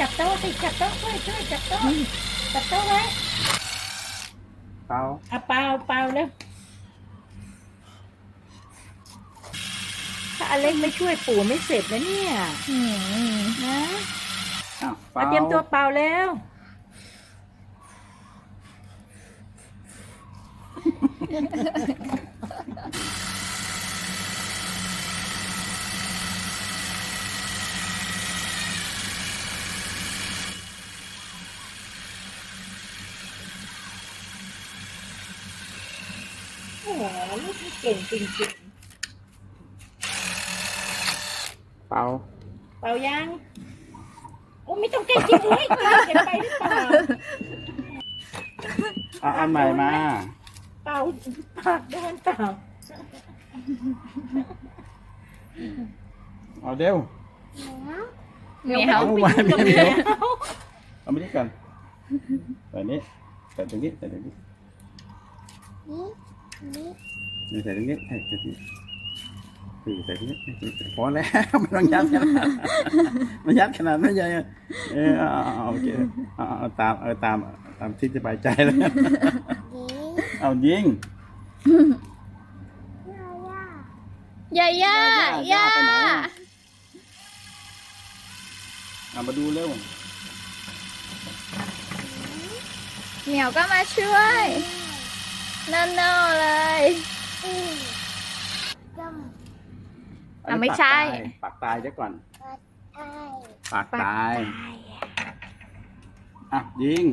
จับโต๊ะสิจับโต๊ะช่วยช่วยจับโต๊ะจับโต๊ะไว้เปล่าเอาเปล่าเปล่าแล้วถ้าอเล็กไม่ช่วยปู่ไม่เสร็จนะเนี่ยอืมนะอ้าวเปล่ามาเตรียมตัวเปล่าแล้ว โอ้โหลูกนี่เก่งจริงเปล่าๆ เปล่ายังโอ้ไม่ต้องเก่งจริงเลยเก่งไปหรือเปล่า เอาอันใหม่มา เปล่าปากโดนเปล่าเอาเร็ว เหมียวเอาไว้ไม่กับเดี๋แมยววเอาไม่ได้กันใส่นี้ใส่ตรงนี้ใส่ตรงนี้ นี่ ใส่ตรงนี้ใส่ตรงนี้คือใส่ตรงนี้พอแล้วไม่ต้องยัดขนาดไม่ยัดขนาดนั้นยังเออเอาเอาเอาโอเคเอาเอาเอาตามเออตามตามที่สบายใจแล้วเอายิงย่าย่าย่าย่าไปไหนเอามาดูเร็วเหมียวก็มาช่วย นั่นโน่เลยอะไม่ใช่ ปากตายเดี๋ยวก่อนปากตาย อะยิง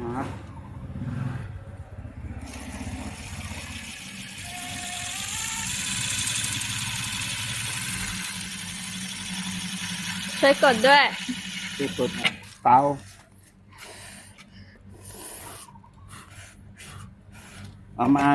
ครับช่วยกดด้วย จุดสุดเตา เอาไม้